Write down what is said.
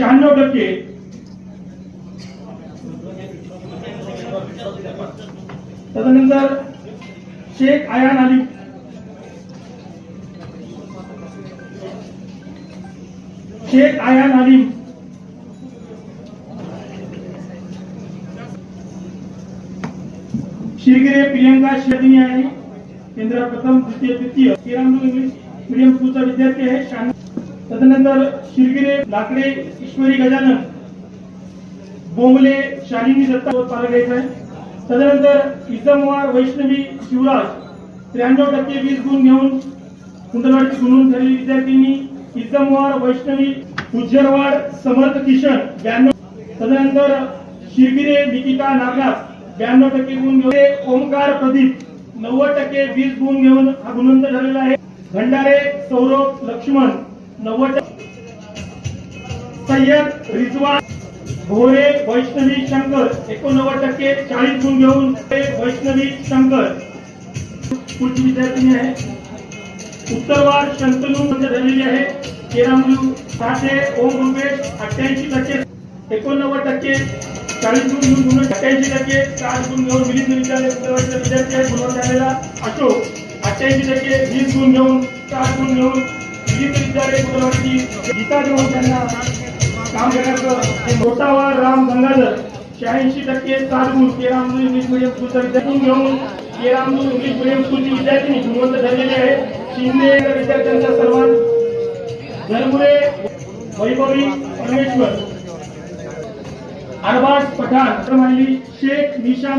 शहाण्णव टक्के. तदनंतर शेख आयान अली. शेख आयान अलीम शिरगिरे प्रियंका शेदिनी आहे केंद्र प्रथम तृतीय तृतीय. श्रीरामदूत इंग्लिश मीडियम स्कूलचा विद्यार्थी आहे. शहाण्णव तदनंतर शिरगिरे लाकडे ईश्वरी गजानन बोंबले शालिनी दत्ता पाला घ्यायचा आहे त्यानंतर इजमवार वैष्णवी शिवराज त्र्याण्णव टक्के वीस गुण घेऊन कुंडलवाडीची गुणून ठरलेली विद्यार्थ्यांनी इजमवार वैष्णवी उज्जरवाड समर्थ किशन ब्याण्णव. तदनंतर शिरगिरे निकिता नागनाथ ब्याण्णव टक्के गुण घेऊन ओमकार प्रदीप नव्वद टक्के वीस गुण घेऊन हा गुणवंत झालेला आहे. भंडारे सौरभ लक्ष्मण नव्वद सय्यद रिजवान भोरे वैष्णवी शंकर एकोणनव्वद टक्के चाळीस गुण घेऊन वैष्णवी शंकर. पुढची विद्यार्थिनी आहे? उत्तरवार शंतनू मध्ये झालेली आहे. केरामलू साठे ओम रुपेश अठ्ठ्याऐंशी टक्के एकोणनव्वद टक्के चाळीस गुण घेऊन गुण अठ्ठ्याऐंशी टक्के चार गुण घेऊन मिलिंद विद्यालय उत्तरवाडीचा विद्यार्थी आहे गुणवंत झालेला अशोक अठ्ठ्याऐंशी टक्के वीस गुण घेऊन चार गुण घेऊन मिलिंद विद्यालय उत्तरवाडीची गीता घेऊन त्यांना काम करण्याचं मोठावार राम गंगाधर शहाऐंशी टक्के सात गुण केरामलू इंग्लिश मिडियम स्कूलचा विद्यार्थी घेऊन केरामलू इंग्लिश मिडियम स्कूलची विद्यार्थी गुणवंत झालेली आहे. शिंदे या विद्यार्थ्यांचा सर्वात धर्मुळे वैभवी परमेश्वर. अरबाज पठाण. तर शेख निशा